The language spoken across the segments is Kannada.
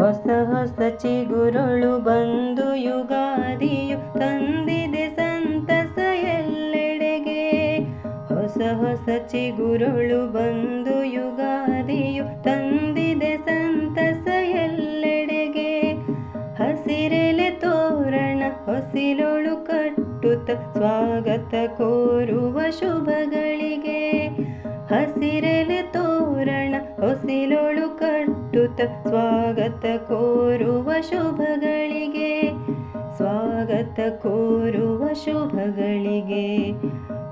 ಹೊಸ ಹೊಸ ಚಿಗುರುಳು ಬಂದು ಯುಗಾದಿಯು ತಂದಿದೆ ಸಂತಸ ಎಲ್ಲೆಡೆಗೆ. ಹೊಸ ಹೊಸ ಚಿಗುರುಳು ಬಂದು ಯುಗಾದಿಯು ತಂದಿದೆ ಸಂತಸ ಎಲ್ಲೆಡೆಗೆ. ಹಸಿರೆಲೆ ತೋರಣ ಹೊಸಿಲೊಳು ಕಟ್ಟುತ್ತ ಸ್ವಾಗತ ಕೋರುವ ಶುಭಗಳಿಗೆ. ಹಸಿರೆಲೆ ತೋರಣ ಹೊಸಿಲೊಳು ಕಟ್ಟುತ್ತ ಸ್ವಾಗತ ಕೋರುವ ಶುಭಗಳಿಗೆ ಸ್ವಾಗತ ಕೋರುವ ಶುಭಗಳಿಗೆ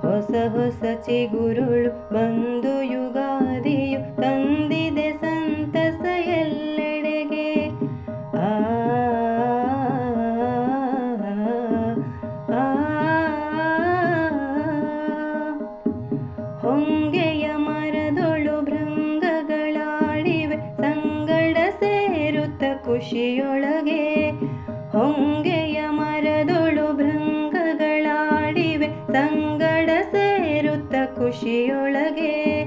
ಹೊಸ ಹೊಸ ಚಿಗುರುಳು ಬಂದು ಯುಗಾದಿಯು ತಂದಿದೆ ಸಂತಸ ಎಲ್ಲೆಡೆಗೆ ಆ ಆ, ಖುಷಿಯೊಳಗೆ ಹೊಂಗೆಯ ಮರದೊಳು ಭೃಂಗಗಳಾಡಿವೆ. ಸಂಗಡ ಸೇರುತ್ತ ಖುಷಿಯೊಳಗೆ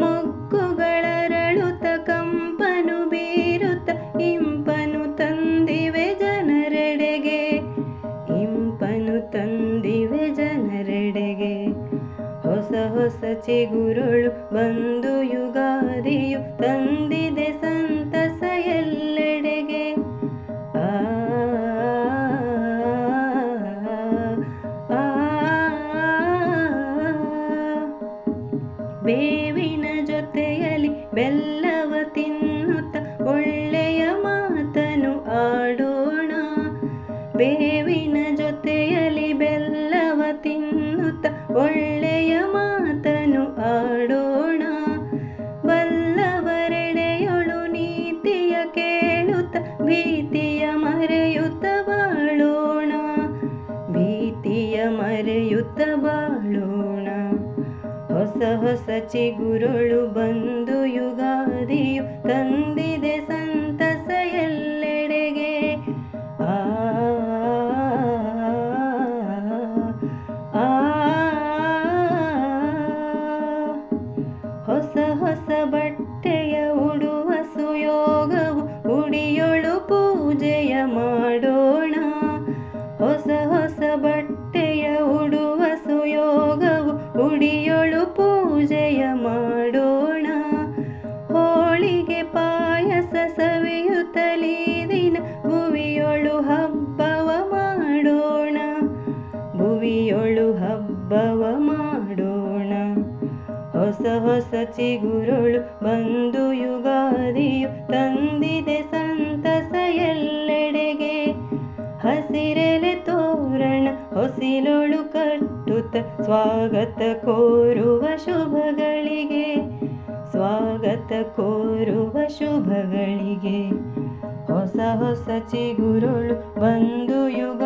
ಮೊಗ್ಗುಗಳರಳುತ್ತ ಕಂಪನು ಬೀರುತ್ತ ಇಂಪನು ತಂದಿವೆ ಜನರೆಡೆಗೆ. ಇಂಪನು ತಂದಿವೆ ಜನರೆಡೆಗೆ. ಹೊಸ ಹೊಸ ಚಿಗುರುಳು ಬಂದು ಯುಗಾದಿಯು ತಂದಿದೆ ಬೆಲ್ಲವ ತಿನ್ನುತ್ತ ಒಳ್ಳೆಯ ಮಾತನು ಆಡೋಣ. ಬೇವಿನ ಜೊತೆಯಲ್ಲಿ ಬೆಲ್ಲವ ತಿನ್ನುತ್ತ ಒಳ್ಳೆಯ ಮಾತನು ಆಡೋಣ. ಬಲ್ಲವರೆಡೆಯೊಳು ನೀತಿಯ ಕೇಳುತ್ತ ಭೀತಿಯ ಮರೆಯುತ್ತ ಬಾಳೋಣ. ಭೀತಿಯ ಮರೆಯುತ್ತ ಬಾಳೋಣ. ಹೊಸ ಹೊಸ ಚಿಗುರೊಳು ಬಂದು ಯುಗಾದಿಯು ತಂದಿದೆ ಸಂತಸ ಎಲ್ಲೆಡೆಗೆ ಆ, ಹೊಸ ಹೊಸ ಬಟ್ಟೆಯ ಉಡುವ ಸುಯೋಗವು ಉಡಿಯೊಳು ಪೂಜೆಯ ಮಾಡೋಣ ಹೊಸ ಹೊಸ ಬಟ್ಟೆಯ ಉಡುವ ಸುಯೋಗವು ಉಡಿಯೊಳು ಹೊಸ ಹೊಸ ಚಿಗುರುಳು ಬಂದು ಯುಗಾದಿಯು ತಂದಿದೆ ಸಂತಸ ಎಲ್ಲೆಡೆಗೆ. ಹಸಿರೆಲೆ ತೋರಣ ಹೊಸಿಲೊಳು ಕಟ್ಟುತ್ತ ಸ್ವಾಗತ ಕೋರುವ ಶುಭಗಳಿಗೆ. ಸ್ವಾಗತ ಕೋರುವ ಶುಭಗಳಿಗೆ. ಹೊಸ ಹೊಸ ಚಿಗುರುಳು ಬಂದು ಯುಗ